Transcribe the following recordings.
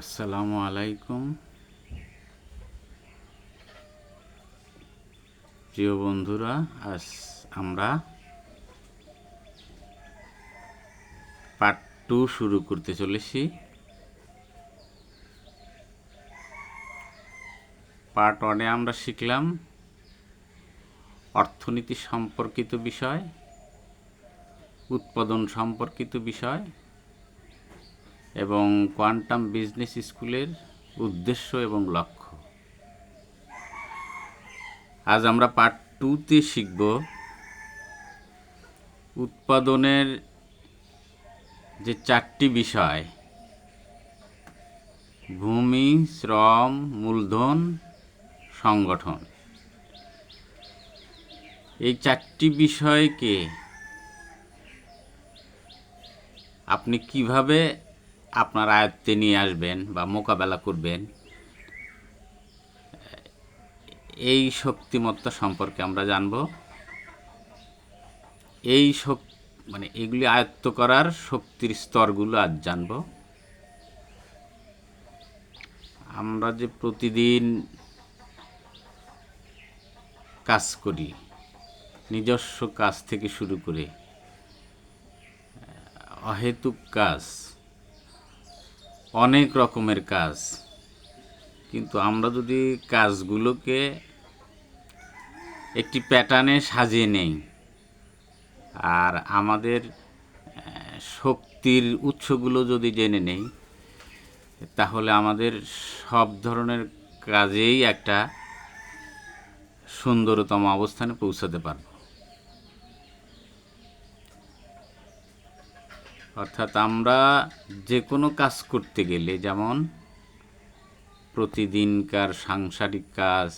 আসসালামু আলাইকুম। প্রিয় বন্ধুরা, আজ আমরা পার্ট টু শুরু করতে চলেছি। পার্ট ওয়ানে আমরা শিখলাম অর্থনীতি সম্পর্কিত বিষয়, উৎপাদন সম্পর্কিত বিষয় এবং কোয়ান্টাম বিজনেস স্কুলের উদ্দেশ্য এবং লক্ষ্য। আজ আমরা পার্ট টুতে শিখব উৎপাদনের যে চারটি বিষয়, ভূমি, শ্রম, মূলধন, সংগঠন। এই চারটি বিষয়কে আপনি কীভাবে আপনার আয়ত্তে নিয়ে আসবেন বা মোকাবেলা করবেন, এই শক্তিমত্তা সম্পর্কে আমরা জানব। এই শক মানে এগুলি আয়ত্ত করার শক্তির স্তরগুলো আজ জানব। আমরা যে প্রতিদিন কাজ করি, নিজস্ব কাজ থেকে শুরু করে, অহেতুক কাজ অনেক রকমের কাজ। কিন্তু আমরা যদি কাজগুলোকে একটি প্যাটার্নে সাজিয়ে নেই, আর আমাদের শক্তির উৎসগুলো যদি জেনে নেই, তাহলে আমাদের সব ধরনের কাজেই একটা সুন্দরতম অবস্থানে পৌঁছাতে পারব। অর্থাৎ আমরা যে কোনো কাজ করতে গেলে, যেমন প্রতিদিনকার সাংসারিক কাজ,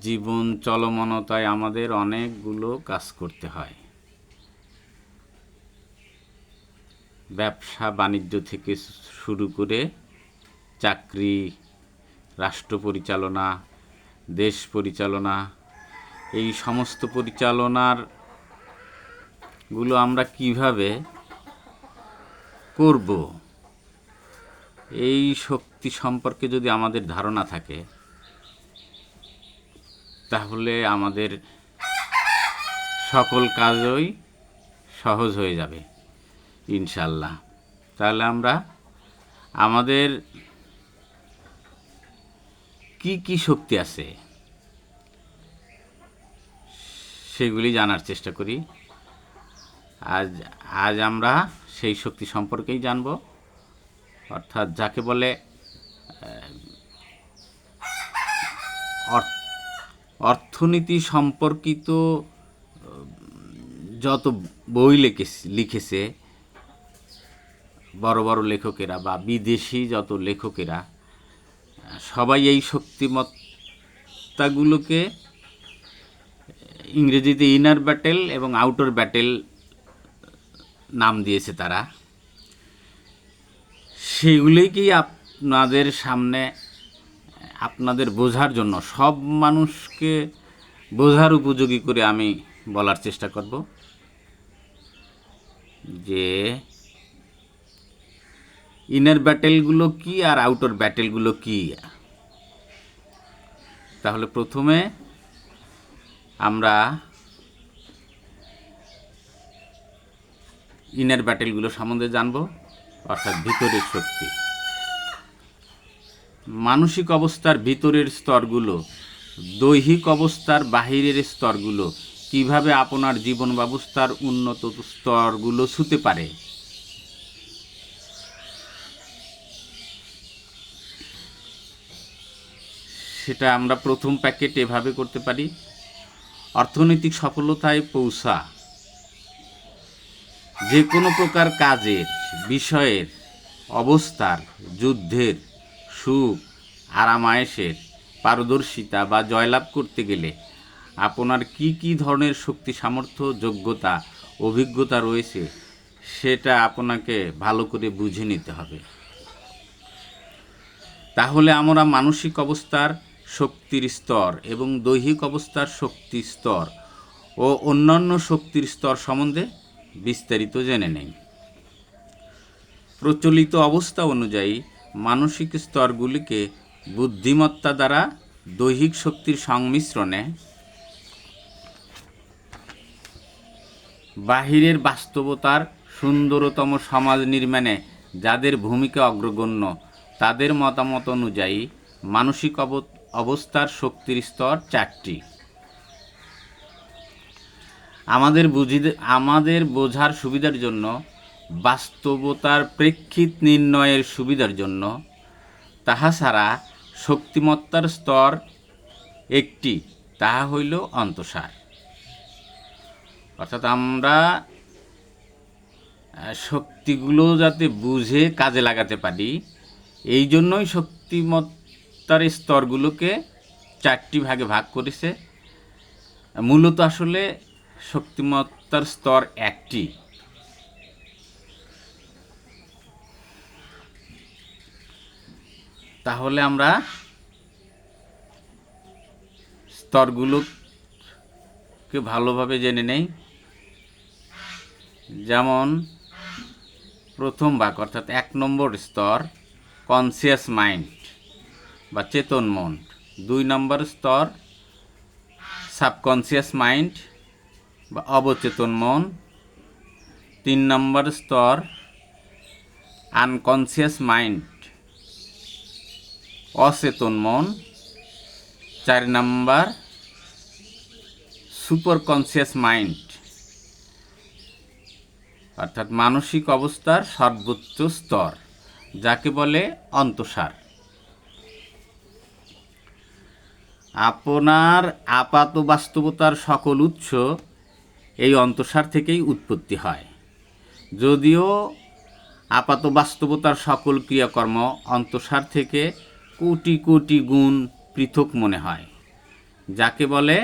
জীবন চলমনতায় আমাদের অনেকগুলো কাজ করতে হয়। ব্যবসা বাণিজ্য থেকে শুরু করে চাকরি, রাষ্ট্র পরিচালনা, দেশ পরিচালনা, এই সমস্ত পরিচালনার গুলো আমরা কীভাবে করব? এই শক্তি সম্পর্কে যদি আমাদের ধারণা থাকে, তাহলে আমাদের সকল কাজই সহজ হয়ে যাবে ইনশাল্লাহ তাহলে আমরা আমাদের কি কি শক্তি আছে, সেগুলি জানার চেষ্টা করি। আজ আজ আমরা সেই শক্তি সম্পর্কেই জানব। অর্থাৎ যাকে বলে অর্থনীতি সম্পর্কিত যত বই লিখেছে লিখেছে, বড় বড় লেখকেরা বা বিদেশি যত লেখকেরা, সবাই এই শক্তিমত্তাগুলোকে, ইংরেজিতে ইনার ব্যাটেল এবং আউটার ব্যাটেল নাম দিয়েছে তারা। সেগুলিকেই আপনাদের সামনে, আপনাদের বোঝার জন্য, সব মানুষকে বোঝার উপযোগী করে আমি বলার চেষ্টা করব? যে ইনার ব্যাটেলগুলো কি আর আউটার ব্যাটেলগুলো কি? তাহলে প্রথমে আমরা ইনার ব্যাটেলগুলো সম্বন্ধে জানব, অর্থাৎ ভিতরের শক্তি। মানসিক অবস্থার ভিতরের স্তরগুলো, দৈহিক অবস্থার বাহিরের স্তরগুলো, কীভাবে আপনার জীবন ব্যবস্থার উন্নত স্তরগুলো ছুতে পারে। সেটা আমরা প্রথম প্যাকেট এভাবে করতে পারি। অর্থনৈতিক সফলতায় পৌঁছা। যে কোনো প্রকার কাজের, বিষয়ের, অবস্থার, যুদ্ধের, সুখ, আরামায়েশের, পারদর্শিতা বা জয়লাভ করতে গেলে আপনার কি কি ধরনের শক্তি, সামর্থ্য, যোগ্যতা, অভিজ্ঞতা রয়েছে সেটা আপনাকে ভালো করে বুঝে নিতে হবে। তাহলে আমরা মানসিক অবস্থার শক্তির স্তর এবং দৈহিক অবস্থার শক্তির স্তর ও অন্যান্য শক্তির স্তর সম্বন্ধে বিস্তারিত জেনে নেই। প্রচলিত অবস্থা অনুযায়ী মানসিক স্তরগুলিকে বুদ্ধিমত্তা দ্বারা দৈহিক শক্তির সংমিশ্রণে বাহিরের বাস্তবতার সুন্দরতম সমাজ নির্মাণে যাদের ভূমিকা অগ্রগণ্য, তাদের মতামত অনুযায়ী মানসিক অব- অবস্থার শক্তির স্তর চারটি। আমাদের বুঝি, আমাদের বোঝার সুবিধার জন্য, বাস্তবতার প্রেক্ষিত নির্ণয়ের সুবিধার জন্য, তাহা ছাড়া শক্তিমত্তার স্তর একটি, তাহা হইল অন্তঃসার। অর্থাৎ আমরা শক্তিগুলো যাতে বুঝে কাজে লাগাতে পারি, এই জন্যই শক্তিমত্তার স্তরগুলোকে চারটি ভাগে ভাগ করেছে। মূলত আসলে শক্তিমত্তার স্তর একটি। তাহলে আমরা স্তরগুলোকে ভালোভাবে জেনে নেই। যেমন প্রথম ভাগ অর্থাৎ এক নম্বর স্তর কনসিয়াস মাইন্ড বা চেতন মন। দুই নম্বর স্তর সাবকনসিয়াস মাইন্ড বা অবচেতন মন। তিন নম্বর স্তর আনকনসিয়াস মাইন্ড অচেতন মন। চার নাম্বার সুপার কনসিয়াস মাইন্ড অর্থাৎ মানসিক অবস্থার সর্বোচ্চ স্তর, যাকে বলে অন্তঃসার। আপনার আপাত বাস্তবতার সকল উৎস এই অন্তঃসার থেকেই উৎপত্তি হয়। যদিও আপাত বাস্তবতার সকল ক্রিয়াকর্ম অন্তঃসার থেকে কোটি কোটি গুণ পৃথক মনে হয়, যাকে বলে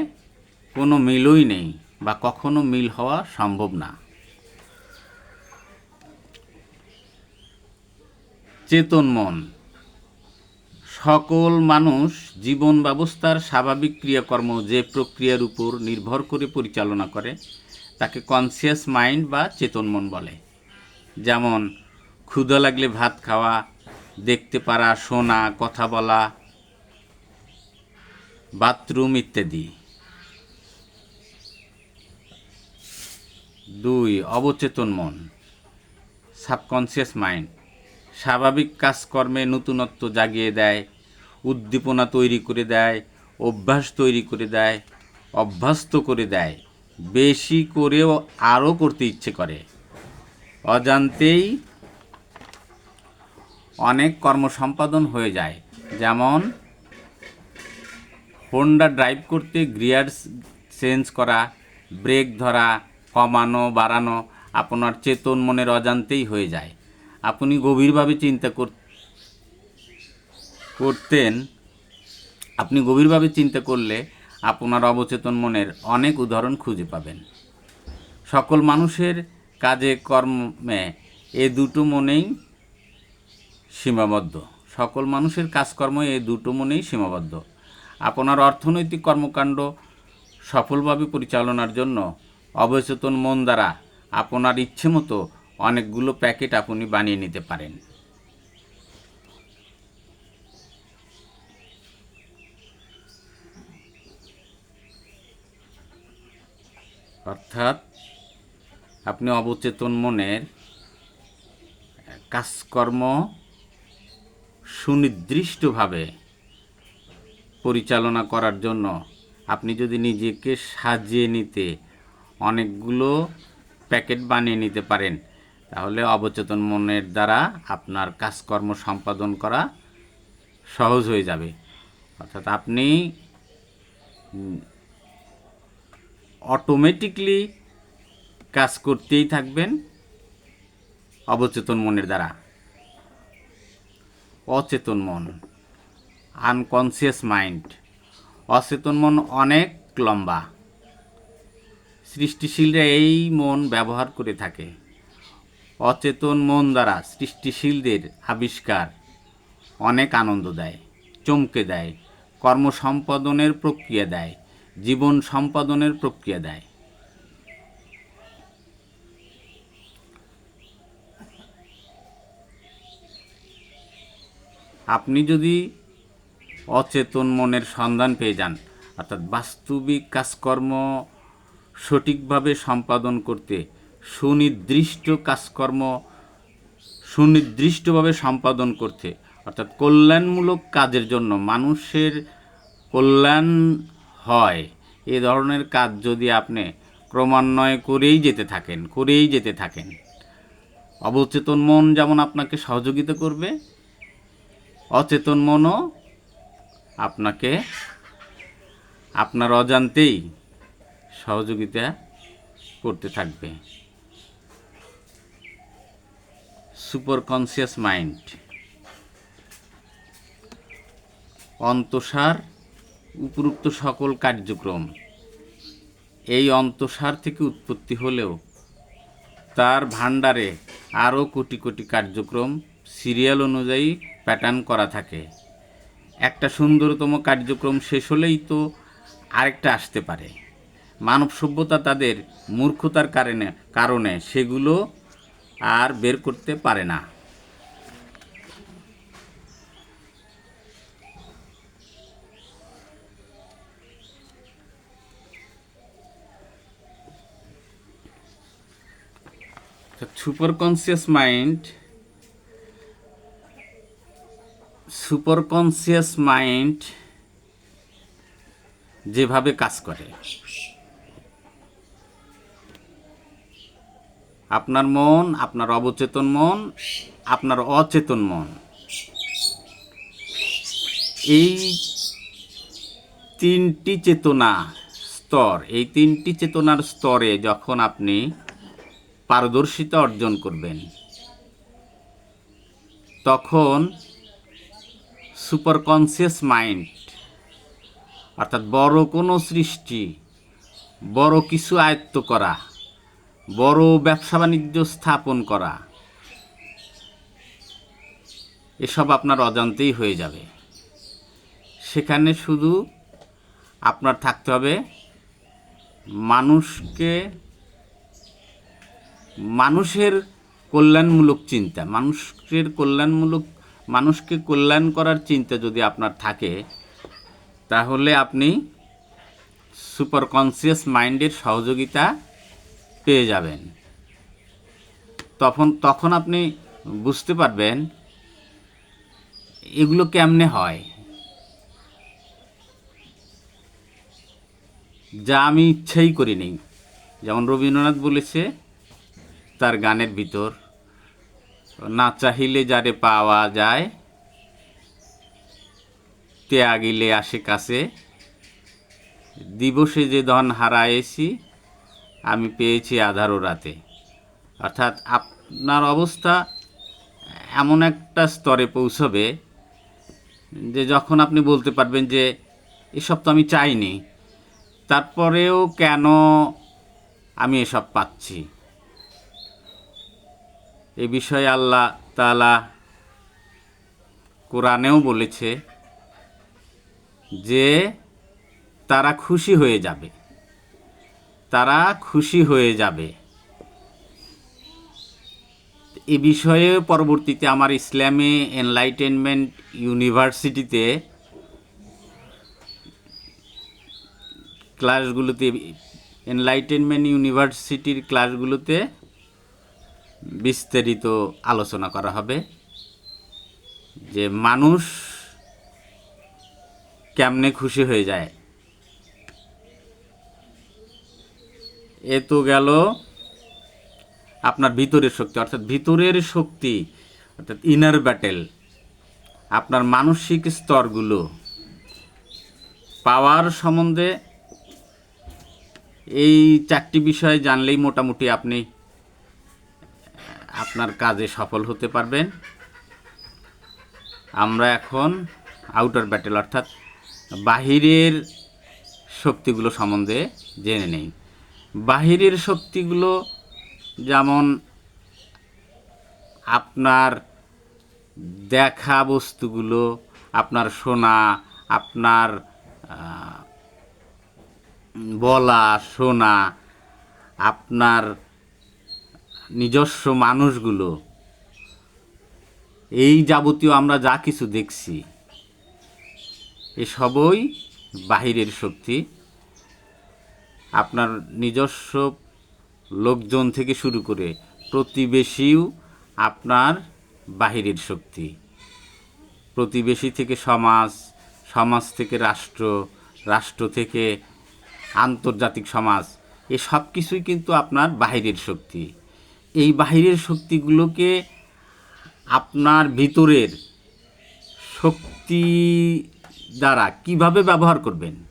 কোনো মিলই নেই বা কখনো মিল হওয়া সম্ভব না। চেতন মন সকল মানুষ জীবন ব্যবস্থার স্বাভাবিক ক্রিয়াকর্ম যে প্রক্রিয়ার উপর নির্ভর করে পরিচালনা করে, তাকে কনসিয়াস মাইন্ড বা চেতন মন বলে। যেমন, ক্ষুধা লাগলে ভাত খাওয়া, দেখতে পারা, শোনা, কথা বলা, বাথরুম ইত্যাদি। দুই, অবচেতন মন সাবকনসিয়াস মাইন্ড স্বাভাবিক কাজকর্মে নতুনত্ব জাগিয়ে দেয়, উদ্দীপনা তৈরি করে দেয়, অভ্যাস তৈরি করে দেয়, অভ্যস্ত করে দেয়, বেশি করেও আরও করতে ইচ্ছে করে। অজান্তেই অনেক কর্ম সম্পাদন হয়ে যায়, যেমন হোন্ডা ড্রাইভ করতে গিয়ার চেঞ্জ করা ব্রেক ধরা, কমানো, বাড়ানো আপনার চেতন মনের অজান্তেই হয়ে যায়। আপনি গভীরভাবে চিন্তা কর- করতেন, আপনি গভীরভাবে চিন্তা করলে আপনার অবচেতন মনের অনেক উদাহরণ খুঁজে পাবেন। সকল মানুষের কাজে কর্মে এ দুটো মনেই সীমাবদ্ধ। সকল মানুষের কাজকর্ম এ দুটো মনেই সীমাবদ্ধ। আপনার অর্থনৈতিক কর্মকাণ্ড সফলভাবে পরিচালনার জন্য অবচেতন মন দ্বারা আপনার ইচ্ছে মতো অনেকগুলো প্যাকেট আপনি বানিয়ে নিতে পারেন। অর্থাৎ আপনি অবচেতন মনের কাজকর্ম সুনির্দিষ্টভাবে পরিচালনা করার জন্য আপনি যদি নিজেকে সাজিয়ে নিতে অনেকগুলো প্যাকেট বানিয়ে নিতে পারেন তাহলে অবচেতন মনের দ্বারা আপনার কাজকর্ম সম্পাদন করা সহজ হয়ে যাবে। অর্থাৎ আপনি অটোমেটিকলি কাজ করতেই থাকবেন অবচেতন মনের দ্বারা। অচেতন মন আনকনসিয়াস মাইন্ড অচেতন মন অনেক লম্বা। সৃষ্টিশীলরা এই মন ব্যবহার করে থাকে। অচেতন মন দ্বারা সৃষ্টিশীলদের আবিষ্কার অনেক আনন্দ দেয়, চমকে দেয় কর্ম সম্পাদনের প্রক্রিয়া দেয়, জীবন সম্পাদনের প্রক্রিয়া দেয়। আপনি যদি অচেতন মনের সন্ধান পেয়ে যান, অর্থাৎ বাস্তবিক কাজকর্ম সঠিকভাবে সম্পাদন করতে সুনির্দিষ্ট কাজকর্ম সুনির্দিষ্টভাবে সম্পাদন করতে, অর্থাৎ কল্যাণমূলক কাজের জন্য মানুষের কল্যাণ হয়। এ ধরনের কাজ যদি আপনি ক্রমান্বয়ে করেই যেতে থাকেন, করেই যেতে থাকেন, অবচেতন মন যেমন আপনাকে সহযোগিতা করবে, অচেতন মনও আপনাকে, আপনার অজান্তেই সহযোগিতা করতে থাকবে। Super conscious mind. অন্তসার, উপরুক্ত সকল কার্যক্রম। এই অন্তসার থেকে উৎপত্তি হলেও তার ভাণ্ডারে আরও কোটি কোটি কার্যক্রম সিরিয়াল অনুযায়ী প্যাটার্ন করা থাকে। একটা সুন্দরতম কার্যক্রম শেষ হলেই তো আরেকটা আসতে পারে। মানব সভ্যতা তাদের মূর্খতার কারণে কারণে সেগুলো আর বের করতে পারে না। Super conscious mind super conscious mind যেভাবে কাজ করে। আপনার মন, আপনার অবচেতন মন, আপনার অচেতন মন। এই তিনটি চেতনা স্তর, এই তিনটি চেতনার স্তরে যখন আপনি পারদর্শিতা অর্জন করবেন, তখন সুপার কনসিয়াস মাইন্ড, অর্থাৎ বড় কোনো সৃষ্টি, বড় কিছু আয়ত্ত করা বড় ব্যবসা বাণিজ্য স্থাপন করা। এসব আপনার অজান্তেই হয়ে যাবে। সেখানে শুধু আপনার থাকতে হবে মানুষকে, মানুষের কল্যাণমূলক চিন্তা। মানুষের কল্যাণমূলক, মানুষকে কল্যাণ করার চিন্তা যদি আপনার থাকে, তাহলে আপনি সুপার কনসিয়াস মাইন্ডের সহযোগিতা পেয়ে যাবেন। তখন তখন আপনি বুঝতে পারবেন এগুলো কেমনে হয়। যা আমি ইচ্ছাই করিনি। যেমন রবীন্দ্রনাথ বলেছে, তার গানের ভিতর, না চাহিলে যারে পাওয়া যায় তে আগিলে আসে কাছে, দিবসে যে ধন হারায়েছি আমি পেয়েছি আধারো রাতে। অর্থাৎ আপনার অবস্থা এমন একটা স্তরে পৌঁছবে যে যখন আপনি বলতে পারবেন যে এসব তো আমি চাইনি, তারপরেও কেন আমি এসব পাচ্ছি? এ বিষয়ে আল্লাহ তালা কোরআনেও বলেছে যে তারা খুশি হয়ে যাবে। তারা খুশি হয়ে যাবে। এ বিষয়ে পরবর্তীতে আমার ইসলামে এনলাইটেনমেন্ট ইউনিভার্সিটিতে ক্লাসগুলোতে, এনলাইটেনমেন্ট ইউনিভার্সিটির ক্লাসগুলোতে বিস্তারিত আলোচনা করা হবে যে মানুষ কেমনে খুশি হয়ে যায়। এ তো গেল আপনার ভিতরের শক্তি, অর্থাৎ ভিতরের শক্তি, অর্থাৎ ইনার ব্যাটেল আপনার মানসিক স্তরগুলো পাওয়ার সম্বন্ধে এই চারটি বিষয় জানলেই মোটামুটি আপনি, আপনার কাজে সফল হতে পারবেন। আমরা এখন আউটার ব্যাটেল অর্থাৎ বাহিরের শক্তিগুলো সম্বন্ধে জেনে নেই। বাহিরের শক্তিগুলো যেমন আপনার দেখা বস্তুগুলো, আপনার শোনা আপনার বলা শোনা আপনার নিজস্ব মানুষগুলো, এই যাবতীয় আমরা যা কিছু দেখছি এসবই বাহিরের শক্তি। আপনার নিজস্ব লোকজন থেকে শুরু করে প্রতিবেশীও আপনার বাহিরের শক্তি। প্রতিবেশী থেকে সমাজ সমাজ থেকে রাষ্ট্র রাষ্ট্র থেকে আন্তর্জাতিক সমাজ, এ সব কিছুই কিন্তু আপনার বাহিরের শক্তি। এই বাহিরের শক্তিগুলোকে আপনার ভিতরের শক্তি দ্বারা কীভাবে ব্যবহার করবেন?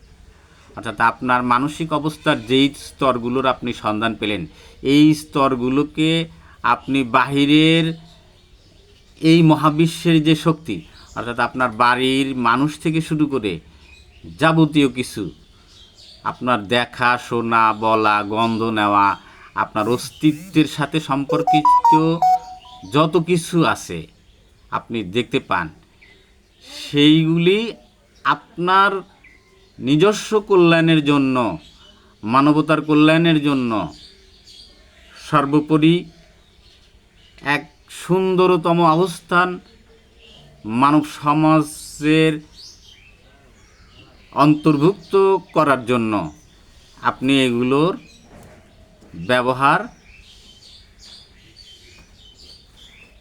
অর্থাৎ আপনার মানসিক অবস্থার যেই স্তরগুলোর আপনি সন্ধান পেলেন, এই স্তরগুলোকে আপনি বাহিরের এই মহাবিশ্বের যে শক্তি, অর্থাৎ আপনার বাড়ির মানুষ থেকে শুরু করে যাবতীয় কিছু, আপনার দেখা, শোনা, বলা, গন্ধ নেওয়া, আপনার অস্তিত্বের সাথে সম্পর্কিত যত কিছু আছে আপনি দেখতে পান, সেইগুলি আপনার নিজস্ব কল্যাণের জন্য, মানবতার কল্যাণের জন্য সর্বোপরি এক সুন্দরতম অবস্থান মানব সমাজের অন্তর্ভুক্ত করার জন্য আপনি এগুলোর ব্যবহার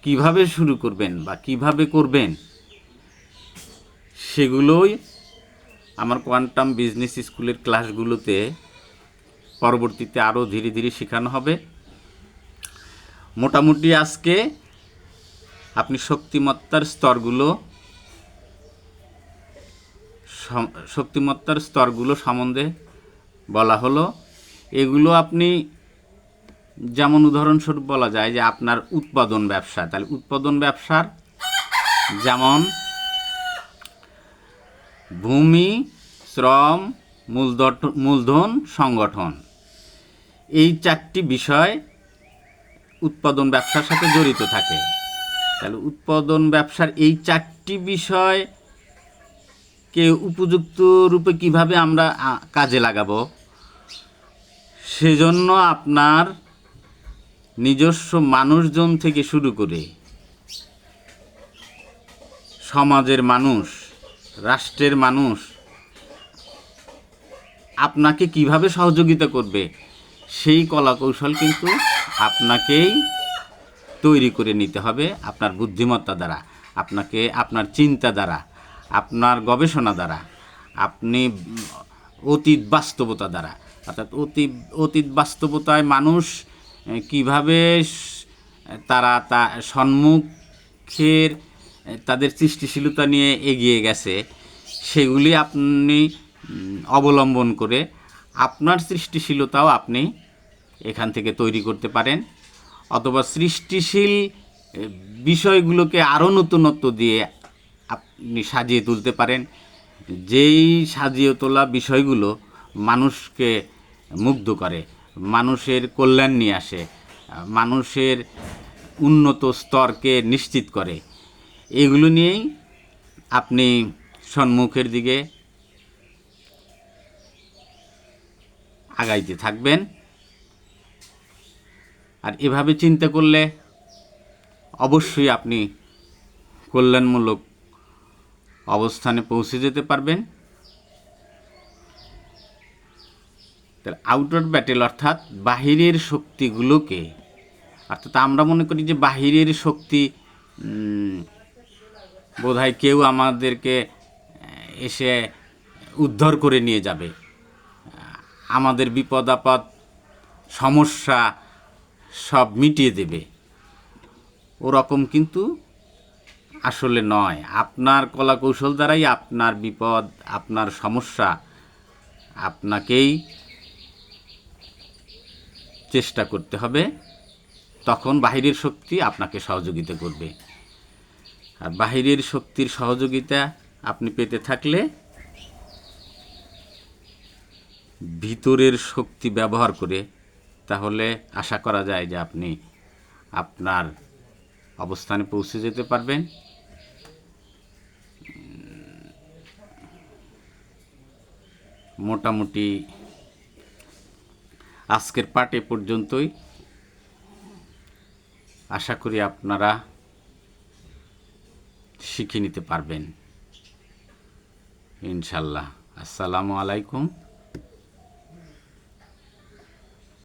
কীভাবে শুরু করবেন বা কীভাবে করবেন, সেগুলোই আমার কোয়ান্টাম বিজনেস স্কুলের ক্লাসগুলোতে পরবর্তীতে আরও ধীরে ধীরে শেখানো হবে। মোটামুটি আজকে আপনি শক্তিমত্তার স্তরগুলো শক্তিমত্তার স্তরগুলো সম্বন্ধে বলা হলো। এগুলো আপনি যেমন উদাহরণস্বরূপ বলা যায় যে আপনার উৎপাদন ব্যবসা। তাহলে উৎপাদন ব্যবসার যেমন ভূমি, শ্রম, মূলধন মূলধন সংগঠন। এই চারটি বিষয় উৎপাদন ব্যবসার সাথে জড়িত থাকে। তাহলে উৎপাদন ব্যবসার এই চারটি বিষয় কে উপযুক্ত রূপে কীভাবে আমরা কাজে লাগাবো? সেজন্য আপনার নিজস্ব মানুষজন থেকে শুরু করে সমাজের মানুষ রাষ্ট্রের মানুষ আপনাকে কীভাবে সহযোগিতা করবে? সেই কলা কৌশল কিন্তু আপনাকেই তৈরি করে নিতে হবে আপনার বুদ্ধিমত্তা দ্বারা, আপনাকে আপনার চিন্তা দ্বারা, আপনার গবেষণা দ্বারা, আপনি অতীত বাস্তবতা দ্বারা। অর্থাৎ অতীত অতীত বাস্তবতায় মানুষ কীভাবে তারা তা সম্মুখের তাদের সৃষ্টিশীলতা নিয়ে এগিয়ে গেছে, সেগুলি আপনি অবলম্বন করে আপনার সৃষ্টিশীলতাও আপনি এখান থেকে তৈরি করতে পারেন। অথবা সৃষ্টিশীল বিষয়গুলোকে আরও নতুনত্ব দিয়ে আপনি সাজিয়ে তুলতে পারেন। যেই সাজিয়ে তোলা বিষয়গুলো মানুষকে মুগ্ধ করে, মানুষের কল্যাণ নিয়ে আসে, মানুষের উন্নত স্তরকে নিশ্চিত করে এগুলো নিয়েই আপনি সম্মুখের দিকে আগাইতে থাকবেন। আর এভাবে চিন্তা করলে অবশ্যই আপনি কল্যাণমূলক অবস্থানে পৌঁছে যেতে পারবেন। তাহলে আউটার ব্যাটেল অর্থাৎ বাহিরের শক্তিগুলোকে, অর্থাৎ আমরা মনে করি যে বাহিরের শক্তি বোধহয় কেউ আমাদেরকে এসে উদ্ধার করে নিয়ে যাবে। আমাদের বিপদ আপদ, সমস্যা সব মিটিয়ে দেবে। ওরকম কিন্তু আসলে নয়। আপনার কলা কৌশল দ্বারাই আপনার বিপদ, আপনার সমস্যা আপনাকেই চেষ্টা করতে হবে। তখন বাহিরের শক্তি আপনাকে সহযোগিতা করবে। আর বাহিরের শক্তির সহযোগিতা আপনি পেতে থাকলে ভিতরের শক্তি ব্যবহার করে তাহলে আশা করা যায় যে আপনি আপনার অবস্থানে পৌঁছে যেতে পারবেন। মোটামুটি আজকের পাঠ এ পর্যন্তই। আশা করি আপনারা শিখে নিতে পারবেন। ইনশাল্লাহ। আসসালামু আলাইকুম।